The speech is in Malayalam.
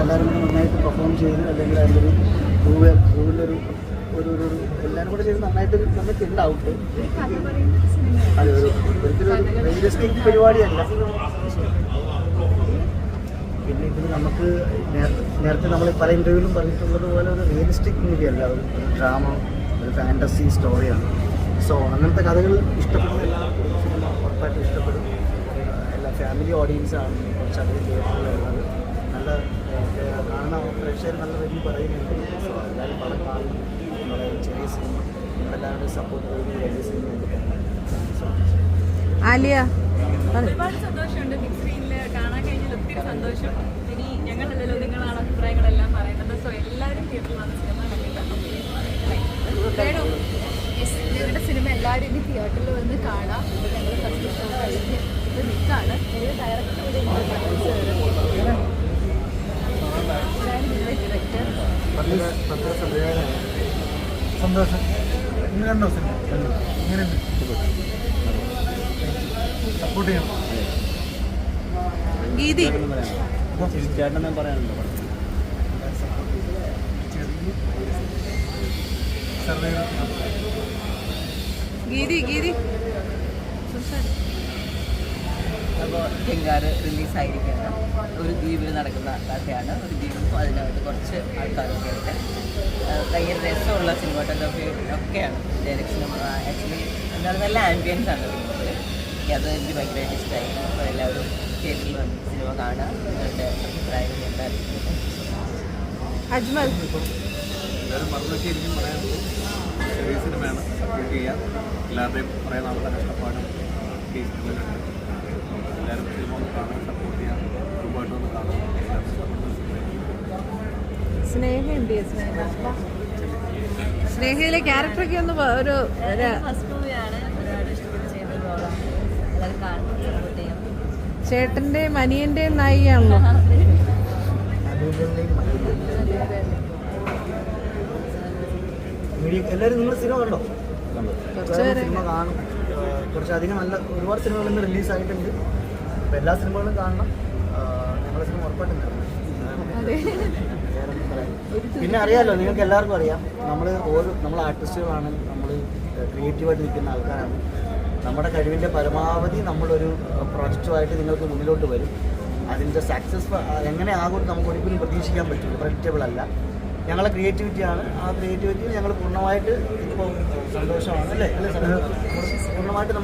എല്ലാവരും കൂടെ നന്നായിട്ട് പെർഫോം ചെയ്ത് അല്ലെങ്കിൽ അതിന്റെ ഒരു ക്രൂവ് ക്രൂവിന്റെ ഒരു ഒരു ഒരു എല്ലാവരും കൂടെ ചെയ്ത് നന്നായിട്ട് നമുക്ക് ഉണ്ടാവും അതെ ഒരു ഒരിക്കലും റിയലിസ്റ്റിക് പരിപാടിയല്ല. പിന്നെ ഇതിൽ നമുക്ക് നേര- നേരത്തെ നമ്മൾ പല ഇന്റർവ്യൂവിലും പറഞ്ഞിട്ടുള്ളത് പോലെ ഒരു റിയലിസ്റ്റിക് മൂവി അല്ല. ഒരു ഡ്രാമ ഒരു ഫാന്റസി സ്റ്റോറിയാണ് സോ അങ്ങനത്തെ കഥകൾ ഇഷ്ടപ്പെടുന്ന എല്ലാവർക്കും സിനിമ ഉറപ്പായിട്ടും ഇഷ്ടപ്പെടും. എല്ലാ ഫാമിലി ഓഡിയൻസാണ് കുറച്ചധികം തിയേറ്ററിലുള്ളത് നല്ല കാണുന്ന പ്രേക്ഷകർ നല്ല റിവ്യൂ പറയുന്നുണ്ട്. സോ എല്ലാവരും പടം കാണുന്നു നമ്മുടെ ചെറിയ സിനിമ. എല്ലാവരുടെയും സപ്പോർട്ട് വലിയ വലിയ സിനിമ ആലിയ ഒരുപാട് സന്തോഷമുണ്ട്. ബിഗ് സ്ക്രീനിൽ കാണാൻ കഴിഞ്ഞാൽ ഒത്തിരി സന്തോഷം. ഇനി ഞങ്ങളല്ലല്ലോ നിങ്ങളാണ് അഭിപ്രായങ്ങളെല്ലാം പറയുന്നത്. സോ എല്ലാവരും തിയേറ്ററിൽ വന്ന് സിനിമ ഞങ്ങളുടെ സിനിമ എല്ലാവരും ഇനി തിയേറ്ററിൽ വന്ന് കാണാം. സന്തോഷം. ഇന്ന് കണ്ടോ സിനിമ എങ്ങനെയുണ്ട് സപ്പോർട്ട് ചെയ്യണം. ഗീതി. ചേട്ടൻ പറയാനുണ്ടോ ചെറിയ സർവേ ഗീതി. ഗീതി അപ്പോൾ ചെങ്കാറ് റിലീസായിരിക്കുന്ന ഒരു ദ്വീപിൽ നടക്കുന്ന കഥയാണ്. ഒരു ദ്വീപും അതിനകത്ത് കുറച്ച് ആൾക്കാരൊക്കെ ആയിട്ട് ഭയങ്കര രസമുള്ള സിനിമാറ്റോഗ്രാഫി ഒക്കെയാണ്. ഡയറക്ഷനും ആക്ച്വലി എന്താണ് നല്ല ആംബിയൻസ് ആണ് സിനിമയിൽ എനിക്ക് അത് എനിക്ക് ഭയങ്കര ഇഷ്ടമായി അപ്പോൾ എല്ലാവരും തിയേറ്ററിൽ വന്ന് സിനിമ കാണുക. നിങ്ങളുടെ അഭിപ്രായം അജ്മൽ. എല്ലാവരും മറന്നൊക്കെ എനിക്കും പറയാനുള്ളൂ ചെറിയ സിനിമയാണ്. സപ്പോർട്ട് ചെയ്യുക. എല്ലാവരുടെയും കുറേ നാളത്തെ കഷ്ടപ്പാടും ഈ എല്ലാവരും സിനിമ ഒന്ന് കാണാൻ സപ്പോർട്ട് ചെയ്യാം ഗ്രൂപ്പായിട്ട് ഒന്ന് കാണാം എല്ലാവരും ഇഷ്ടപ്പെടുന്ന സിനിമയായിരിക്കും സ്നേഹയുണ്ട് സ്നേഹ? സ്നേഹയിലെ ക്യാരക്ടറൊക്കെ ഒന്ന് ഒരു ചേട്ടന്റെയും അനിയന്റെയും നായികയാണല്ലോ. എല്ലാവരും നിങ്ങൾ സിനിമ കണ്ടോ? സിനിമ കാണും. കുറച്ചധികം നല്ല ഒരുപാട് സിനിമകൾ ഇന്ന് റിലീസായിട്ടുണ്ട് അപ്പോൾ എല്ലാ സിനിമകളും കാണണം. ഞങ്ങളുടെ സിനിമ ഉറപ്പായിട്ടും കാണണം. വേറൊന്നും പറയാനില്ല. പിന്നെ അറിയാലോ നിങ്ങൾക്ക് എല്ലാവർക്കും അറിയാം. നമ്മൾ ഓരോ നമ്മൾ ആർട്ടിസ്റ്റുകളാണ്. നമ്മൾ ക്രിയേറ്റീവായിട്ട് നിൽക്കുന്ന ആൾക്കാരാണ്. നമ്മുടെ കഴിവിന്റെ പരമാവധി നമ്മളൊരു പ്രൊജക്റ്റുമായിട്ട് നിങ്ങൾക്ക് മുന്നിലോട്ട് വരും. അതിന്റെ സക്സസ് എങ്ങനെ ആകും നമുക്ക് ഒരിക്കലും പ്രതീക്ഷിക്കാൻ പറ്റില്ല. പ്രഡിക്റ്റബിൾ അല്ല. ഞങ്ങളെ ക്രിയേറ്റിവിറ്റിയാണ് ആ ക്രിയേറ്റിവിറ്റി ഞങ്ങൾ പൂർണമായിട്ട് ഇപ്പോൾ സന്തോഷമാണ്. അല്ലേ? അല്ലേ പൂർണമായിട്ട്